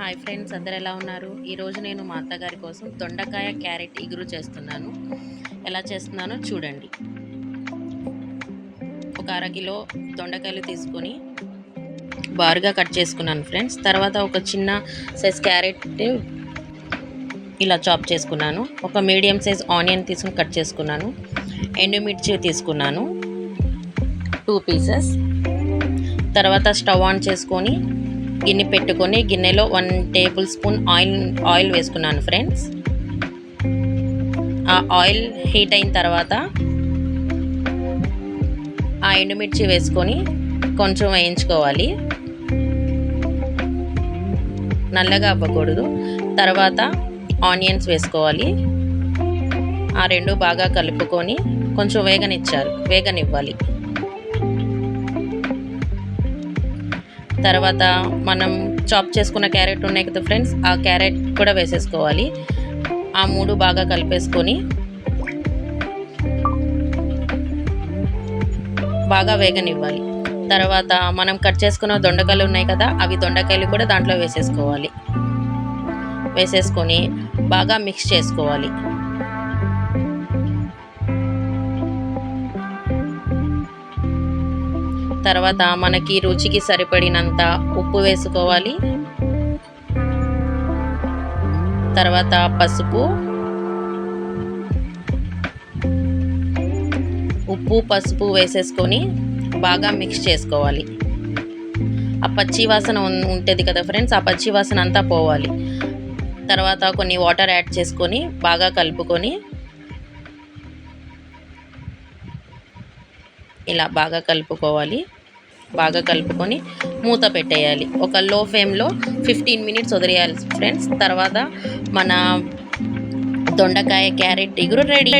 Hi friends అందరు ఎలా ఉన్నారు? ఈరోజు నేను మా అత్తగారి కోసం దొండకాయ క్యారెట్ ఇగురు చేస్తున్నాను. ఎలా చేస్తున్నానో చూడండి. ఒక అరకిలో దొండకాయలు తీసుకొని బారుగా కట్ చేసుకున్నాను ఫ్రెండ్స్. తర్వాత ఒక చిన్న సైజ్ క్యారెట్ ఇలా చాప్ చేసుకున్నాను. ఒక మీడియం సైజ్ ఆనియన్ తీసుకుని కట్ చేసుకున్నాను. ఎండుమిర్చి తీసుకున్నాను. టూ పీసెస్ తర్వాత స్టవ్ ఆన్ చేసుకొని గిన్నె పెట్టుకొని గిన్నెలో one tablespoon oil oil వేసుకున్నాను ఫ్రెండ్స్. ఆ ఆయిల్ హీట్ అయిన తర్వాత ఆ ఎండుమిర్చి వేసుకొని కొంచెం వేయించుకోవాలి. నల్లగా అవ్వకూడదు. తర్వాత ఆనియన్స్ వేసుకోవాలి. ఆ రెండు బాగా కలుపుకొని కొంచెం వేగనిచ్చారు వేగనివ్వాలి. తర్వాత మనం చాప్ చేసుకున్న క్యారెట్ ఉన్నాయి కదా ఫ్రెండ్స్ ఆ క్యారెట్ కూడా వేసేసుకోవాలి. ఆ మూడు బాగా కలిపేసుకొని బాగా వేగనివ్వాలి. తర్వాత మనం కట్ చేసుకున్న దొండకాయలు ఉన్నాయి కదా అవి దొండకాయలు కూడా దాంట్లో వేసేసుకోవాలి. వేసేసుకొని బాగా మిక్స్ చేసుకోవాలి. తర్వాత మనకి రుచికి సరిపడినంత ఉప్పు వేసుకోవాలి. తర్వాత పసుపు. ఉప్పు పసుపు వేసేసుకొని బాగా మిక్స్ చేసుకోవాలి. ఆ పచ్చి వాసన ఉంటుంది కదా ఫ్రెండ్స్ ఆ పచ్చి వాసన అంతా పోవాలి. తర్వాత కొన్ని వాటర్ యాడ్ చేసుకొని బాగా కలుపుకొని ఇలా బాగా కలుపుకోవాలి. బాగా కలుపుకొని మూత పెట్టేయాలి. ఒక లో ఫ్లేమ్లో ఫిఫ్టీన్ మినిట్స్ వదిలేయాలి ఫ్రెండ్స్ తర్వాత మన దొండకాయ క్యారెట్ ఇగురు రెడీ.